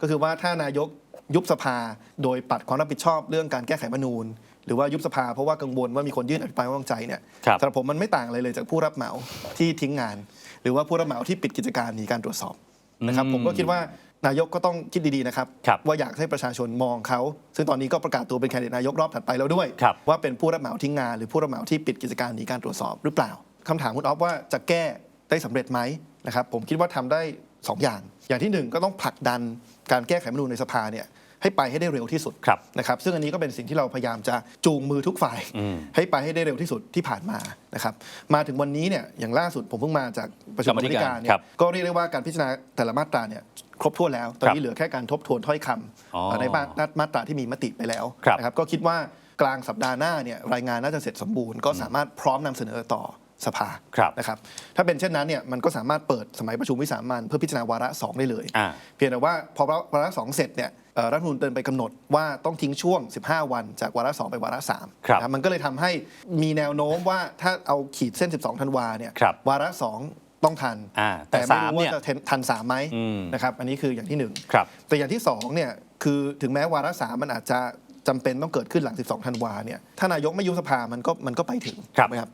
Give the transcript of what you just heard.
ก็คือว่าถ้านายกยุบสภาโดยปัดความรับผิดชอบเรื่องการแก้ไขรัฐธรรมนูญ หรือว่ายุบสภาเพราะว่ากังวลว่ามีคนยื่นอภิปรายไม่ไว้วางใจเนี่ยครับสำหรับผมมันไม่ต่างอะไรเลยจากผู้รับเหมาที่ทิ้งงาน หรือว่าผู้รับเหมาที่ปิดกิจการหนีการตรวจสอบนะครับอืมผมก็คิดว่านายกก็ต้องคิดดีๆนะครับครับ ว่าอยากให้ประชาชนมองเขา ซึ่งตอนนี้ก็ประกาศตัวเป็นแคนดิเดตนายกรอบถัดไปแล้วด้วยครับว่าเป็นผู้รับเหมาทิ้งงาน หรือผู้รับเหมาที่ปิดกิจการหนีการตรวจสอบหรือเปล่าคำถามคุณออฟว่าจะแก้ได้สำเร็จไหมนะครับผมคิดว่าทำได้ สองอย่าง อย่างที่หนึ่งก็ต้องผลักดันการแก้ไขรัฐธรรมนูญในสภาเนี่ยให้ไปให้ได้เร็วที่สุดครับนะครับซึ่งอันนี้ก็เป็นสิ่งที่เราพยายามจะจูงมือทุกฝ่ายอืมให้ไปให้ได้เร็วที่สุดที่ผ่านมานะครับมาถึงวันนี้เนี่ยอย่างล่าสุดผมเพิ่งมาจากประชุมกรรมธิการเนี่ครัยบก็เรียกได้ว่าการพิจารณาแต่ละมาตราเนี่ยครบถ้วนแล้ว ตอนครับนี้เหลือแค่การทบทวนถ้อยคอ๋อำในมาตรามาตราที่มีมติไปแล้วครับนะครับก็คิดว่ากลางสัปดาห์หน้าเนี่ยรายงานน่าจะเสร็จสมบูรณ์ก็สามารถพร้อมนำเสนอต่อ สภาครับนะครับถ้าเป็นเช่นนั้นเนี่ยมันก็สามารถเปิดสมัยประชุมวิสามัญเพื่อพิจารณาวาระสองได้เลยอ่าเพียงแต่ว่าพอวาระสองเสร็จเนี่ยเอ่อรัฐธรรมนูญเดินไปกำหนดว่าต้องทิ้งช่วง 15 วันจากวาระสองไปวาระสามครับนะมันก็เลยทำให้มีแนวโน้มว่าถ้าเอาขีดเส้น 12 ธันวาเนี่ยครับวาระสองต้องทันอ่าแต่แต่ไม่รู้สามเนี่ว่ายจะทันสามไหมอืมนะครับอันนี้คืออย่างที่หนึ่งครับแต่อย่างที่สองเนี่ยคือถึงแม้วาระสามมันอาจจะจำเป็นต้องเกิดขึ้นหลัง 12 ธันวาเนี่ย ถ้านายกไม่ยุบสภา มันก็มันก็ไปถึงครับถูกไหมครับ